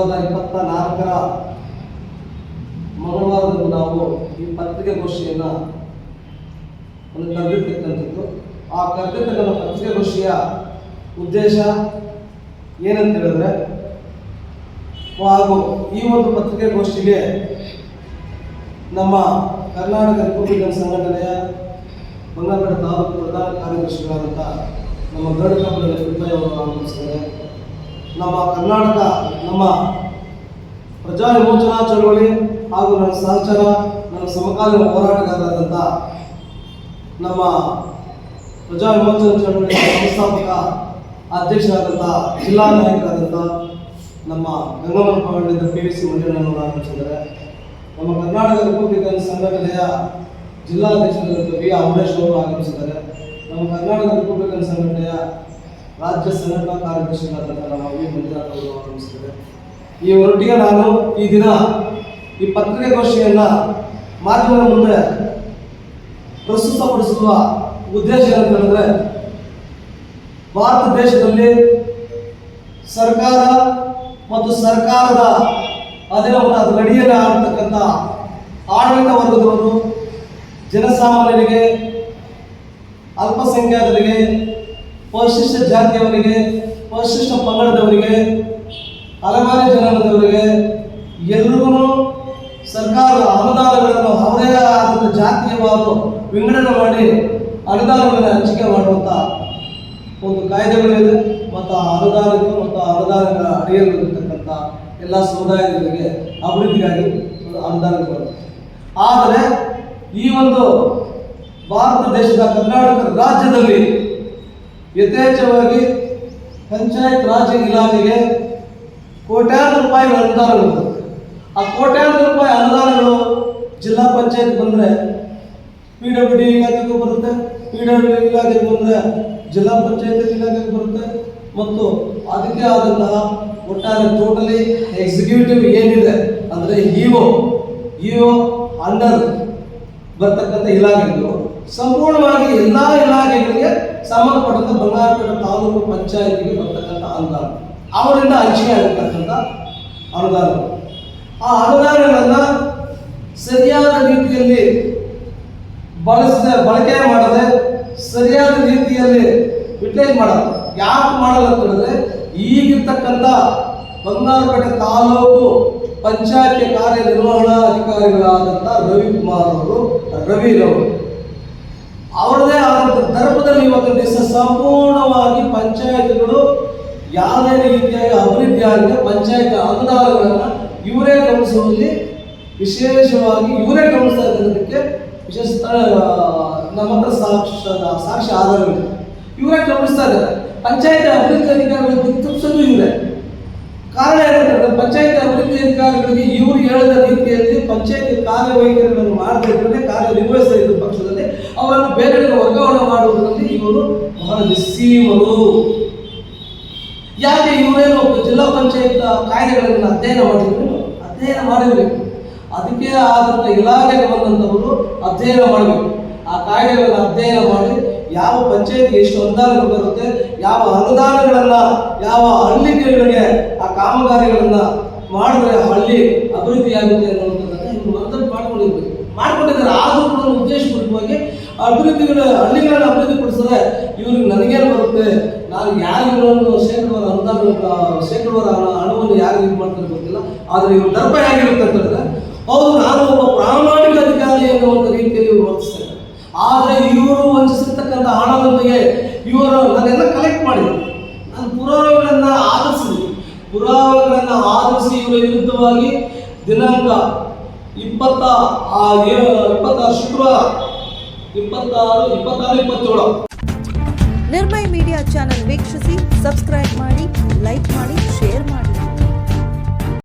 ಸಾವಿರದ ಇಪ್ಪತ್ತ ನಾಲ್ಕರ ಮಂಗಳವಾರದಂದು ನಾವು ಈ ಪತ್ರಿಕೆಗೋಷ್ಠಿಯನ್ನು ಒಂದು ಕರೆದಿರ್ತಕ್ಕಂಥದ್ದು ಆ ಕರೆದಿರ್ತಕ್ಕಂಥ ಪತ್ರಿಕೆಗೋಷ್ಠಿಯ ಉದ್ದೇಶ ಏನಂತ ಹೇಳಿದ್ರೆ, ಹಾಗೂ ಈ ಒಂದು ಪತ್ರಿಕೆಗೋಷ್ಠಿಗೆ ನಮ್ಮ ಕರ್ನಾಟಕ ರಿಪಬ್ಲಿಕನ್ ಸಂಘಟನೆಯ ಬಂಗಾರಪೇಟೆ ತಾಲೂಕು ಪ್ರಧಾನ ಕಾರ್ಯದರ್ಶಿಗಳಾದಂಥ ನಮ್ಮ ಗರುಡ ಕಂಪನಿ ಪಿಪ್ಪಯ್ಯ ಅವರು ಆಗಮಿಸಿದ್ದಾರೆ ನಮ್ಮ ಕರ್ನಾಟಕ, ನಮ್ಮ ಪ್ರಜಾ ವಿಮೋಚನಾ ಚಳವಳಿ ಹಾಗೂ ನನ್ನ ಸಹಚರ ನನ್ನ ಸಮಕಾಲೀನ ಹೋರಾಟಗಾರರಾದಂಥ ನಮ್ಮ ಪ್ರಜಾ ವಿಮೋಚನಾ ಚಳವಳಿಯ ಸಂಸ್ಥಾಪಕ ಅಧ್ಯಕ್ಷರಾದಂಥ ಜಿಲ್ಲಾ ನಾಯಕರಾದಂಥ ನಮ್ಮ ಗಂಗಮ್ಮನ ಪಾಂಡ್ಯದ ಪಿ ವಿ ಸಿ ಮಂಜಣ್ಣನವರು ಆರಂಭಿಸಿದ್ದಾರೆ ನಮ್ಮ ಕರ್ನಾಟಕ ರಿಪಬ್ಲಿಕನ್ ಸಂಘಟನೆಯ ಜಿಲ್ಲಾಧ್ಯಕ್ಷರಾದಂಥ ವಿ ಅಮರೇಶ್ ಅವರು ಆಗಮಿಸಿದ್ದಾರೆ. ನಮ್ಮ ಕರ್ನಾಟಕ ರಿಪಬ್ಲಿಕನ್ ಸಂಘಟನೆಯ ರಾಜ್ಯ ಸಂಘಟನಾ ಕಾರ್ಯದರ್ಶಿಗಳಾದಂಥ ನಮಗೆ ಮಂಜುನಾಥ್ ಅವರು ಈ ಹೊರಟಿಗೆ ನಾನು ಈ ದಿನ ಈ ಪತ್ರಿಕಾಗೋಷ್ಠಿಯನ್ನ ಮಾಧ್ಯಮದ ಮುಂದೆ ಪ್ರಸ್ತುತಪಡಿಸುವ ಉದ್ದೇಶ ಏನಂತಂದ್ರೆ, ಭಾರತ ದೇಶದಲ್ಲಿ ಸರ್ಕಾರ ಮತ್ತು ಸರ್ಕಾರದ ಅಧೀನವನ್ನು ಅದರ ಅಡಿಯಲ್ಲಿ ಆಡತಕ್ಕಂಥ ಆಡಳಿತ ವರ್ಗದವರು ಜನಸಾಮಾನ್ಯರಿಗೆ, ಅಲ್ಪಸಂಖ್ಯಾತರಿಗೆ ಪರಿಶಿಷ್ಟ ಜಾತಿಯವರಿಗೆ, ಪರಿಶಿಷ್ಟ ಪಂಗಡದವರಿಗೆ, ಹಲವಾರು ಜನಾಂಗದವರಿಗೆ ಎಲ್ರಿಗೂ ಸರ್ಕಾರದ ಅನುದಾನಗಳನ್ನು ಅವರೇ ಆದಂಥ ಜಾತಿಯವಾರು ವಿಂಗಡಣೆ ಮಾಡಿ ಅನುದಾನಗಳನ್ನು ಹಂಚಿಕೆ ಮಾಡುವಂಥ ಒಂದು ಕಾಯ್ದೆಗಳಿದೆ. ಮತ್ತು ಆ ಅನುದಾನಗಳು ಮತ್ತು ಆ ಅನುದಾನಗಳ ಅಡಿಯಲ್ಲಿರತಕ್ಕಂಥ ಎಲ್ಲ ಸಮುದಾಯಗಳಿಗೆ ಅಭಿವೃದ್ಧಿಗಾಗಿ ಒಂದು ಬರುತ್ತೆ. ಆದರೆ ಈ ಒಂದು ಭಾರತ ದೇಶದ ಕರ್ನಾಟಕ ರಾಜ್ಯದಲ್ಲಿ ಯಥೇಚ್ಛವಾಗಿ ಪಂಚಾಯತ್ ರಾಜ್ ಇಲಾಖೆಗೆ ಕೋಟ್ಯಾಂತರ ರೂಪಾಯಿ ಅನುದಾನಗಳು. ಆ ಕೋಟ್ಯಾಂತರ ರೂಪಾಯಿ ಅನುದಾನಗಳು ಜಿಲ್ಲಾ ಪಂಚಾಯತ್ ಬಂದರೆ ಪಿ ಡಬ್ಲ್ಯೂ ಡಿ ಇಲಾಖೆಗೂ ಬರುತ್ತೆ ಪಿ ಡಬ್ಲ್ಯೂ ಡಿ ಇಲಾಖೆಗೆ ಬಂದರೆ ಜಿಲ್ಲಾ ಪಂಚಾಯತ್ ಇಲಾಖೆಗೆ ಬರುತ್ತೆ ಮತ್ತು ಅದಕ್ಕೆ ಆದಂತಹ ಒಟ್ಟಾರೆ ಟೋಟಲಿ ಎಕ್ಸಿಕ್ಯೂಟಿವ್ ಏನಿದೆ ಅಂದರೆ ಇಒ ಇಒ ಅಂಡರ್ ಬರ್ತಕ್ಕಂಥ ಇಲಾಖೆಗಳು ಸಂಪೂರ್ಣವಾಗಿ ಎಲ್ಲ ಇಲಾಖೆಗಳಿಗೆ ಸಂಬಂಧಪಟ್ಟಂತ ಬಂಗಾರಪೇಟೆ ತಾಲೂಕು ಪಂಚಾಯತಿಗೆ ಬರ್ತಕ್ಕಂಥ ಅನುದಾನ. ಅವರಿಂದ ಹಂಚಿಕೆ ಆಗಿರ್ತಕ್ಕಂಥ ಅನುದಾನ. ಆ ಅನುದಾನಗಳನ್ನು ಸರಿಯಾದ ರೀತಿಯಲ್ಲಿ ಬಳಸದೆ, ಬಳಕೆ ಮಾಡದೆ, ಸರಿಯಾದ ರೀತಿಯಲ್ಲಿ ಯುಟಿಲೈಸ್ ಮಾಡಲ್ಲ. ಯಾಕೆ ಮಾಡಲ್ಲ ಅಂತ ಹೇಳಿದ್ರೆ ಈಗಿರ್ತಕ್ಕಂಥ ಬಂಗಾರಪೇಟೆ ತಾಲೂಕು ಪಂಚಾಯತಿ ಕಾರ್ಯನಿರ್ವಹಣಾ ಅಧಿಕಾರಿಗಳಾದಂಥ ರವಿಕುಮಾರ್ ಅವರು ರವಿರವರು ಅವರದೇ ಆದಂಥ ಧರ್ಮದಲ್ಲಿ ಇವತ್ತಿನ ದಿವಸ ಸಂಪೂರ್ಣವಾಗಿ ಪಂಚಾಯತ್ಗಳು ಯಾವುದೇ ರೀತಿಯಾಗಿ ಅಭಿವೃದ್ಧಿ ಆಗಿದೆ ಪಂಚಾಯತ್ ಅನುದಾನಗಳನ್ನು ಇವರೇ ಗಮನಿಸುವಲ್ಲಿ ವಿಶೇಷವಾಗಿ ಇವರೇ ಗಮನಿಸ್ತಾ ಇರೋದಕ್ಕೆ ವಿಶೇಷ ನಮ್ಮ ಹತ್ರ ಸಾಕ್ಷ, ಸಾಕ್ಷಿ ಆಧಾರಗಳಿದೆ. ಇವರೇ ಗಮನಿಸ್ತಾ ಇದ್ದಾರೆ. ಪಂಚಾಯತ್ ಅಭಿವೃದ್ಧಿ ಅಧಿಕಾರಿಗಳಿಗೆ ದಿಕ್ತಪ್ಸೋದು ಇವರೇ. ಕಾರಣ ಏನಂತಂದ್ರೆ ಪಂಚಾಯತ್ ಅಭಿವೃದ್ಧಿ ಅಧಿಕಾರಿಗಳಿಗೆ ಇವರು ಹೇಳಿದ ರೀತಿಯಲ್ಲಿ ಪಂಚಾಯತ್ ಕಾರ್ಯವೈಖರಿಗಳನ್ನು ಮಾಡದಿದ್ದರೆ ಕಾರ್ಯನಿರ್ವಹಿಸದ ಮಾಡುವುದರಲ್ಲಿ ಇವರು ಬಹಳ ನಿಸ್ಸೀಮರು. ಯಾಕೆ ಇವರೇನು ಜಿಲ್ಲಾ ಪಂಚಾಯತ್ ಕಾಯ್ದೆಗಳನ್ನು ಅಧ್ಯಯನ ಮಾಡಿದ್ರು? ಅಧ್ಯಯನ ಮಾಡಿರಬೇಕು. ಅದಕ್ಕೆ ಆದಂಥ ಇಲಾಖೆಗೆ ಬಂದಂಥವರು ಅಧ್ಯಯನ ಮಾಡಬೇಕು. ಆ ಕಾಯ್ದೆಗಳನ್ನು ಅಧ್ಯಯನ ಮಾಡಿ ಯಾವ ಪಂಚಾಯತ್ಗೆ ಎಷ್ಟು ಅನುದಾನಗಳು ಬರುತ್ತೆ, ಯಾವ ಅನುದಾನಗಳನ್ನ, ಯಾವ ಹಳ್ಳಿಗಳಿಗೆ ಆ ಕಾಮಗಾರಿಗಳನ್ನ ಮಾಡಿದ್ರೆ ಹಳ್ಳಿ ಅಭಿವೃದ್ಧಿ ಆಗುತ್ತೆ ಅನ್ನುವಂಥದ್ದನ್ನ ಇವರು ಮನದಟ್ಟು ಮಾಡ್ಕೊಂಡಿರ್ಬೇಕು. ಮಾಡ್ಕೊಂಡಿದ್ದಾರೆ. ಆದರೂ ಕೂಡ ಉದ್ದೇಶಪೂರ್ವಕವಾಗಿ ಅಭಿವೃದ್ಧಿಗಳ ಹಳ್ಳಿಗಳನ್ನ ಅಭಿವೃದ್ಧಿ ಪಡಿಸಿದ್ರೆ ಇವ್ರಿಗೆ ನನಗೇನು ಬರುತ್ತೆ? ನಾನು ಯಾರಿಗೂ ಶೇಕಡವಾರ ಅನುದಾನ ಹಣ- ಹಣವನ್ನು ಯಾರು ಇದು ಮಾಡ್ತಾರೆ ಗೊತ್ತಿಲ್ಲ. ಆದರೆ ಇವ್ರ ದರ್ಪ ಹೇಗಿರುತ್ತೆ ಅಂತ ಹೇಳಿದ್ರೆ, ಹೌದು, ನಾನು ಒಬ್ಬ ಪ್ರಾಮಾಣಿಕ ಅಧಿಕಾರಿ ಅನ್ನುವಂಥ ರೀತಿಯಲ್ಲಿ ಇವರು ವರ್ತಿಸ್ತಾರೆ. ಆದರೆ ಇವರು ವಂಚಿಸಿರ್ತಕ್ಕಂಥ ಹಣದೊಂದಿಗೆ ಇವರು ನಾನೆಲ್ಲ ಕಲೆಕ್ಟ್ ಮಾಡಿದೆ ನಾನು ಪುರಾವೆಗಳನ್ನು ಆಧರಿಸಿದೆ ಪುರಾವೆಗಳನ್ನು ಆಧರಿಸಿ ಇವರ ವಿರುದ್ಧವಾಗಿ ದಿನಾಂಕ ಇಪ್ಪತ್ತ ಇಪ್ಪತ್ತಾರು ಶುಕ್ರವಾರ ಇಪ್ಪತ್ತಾರು ಇಪ್ಪತ್ತಾರು ಇಪ್ಪತ್ತೇಳು. ನಿರ್ಮಯ ಮೀಡಿಯಾ ಚಾನೆಲ್ ವೀಕ್ಷಿಸಿ ಸಬ್ಸ್ಕ್ರೈಬ್ ಮಾಡಿ ಲೈಕ್ ಮಾಡಿ ಶೇರ್ ಮಾಡಿ.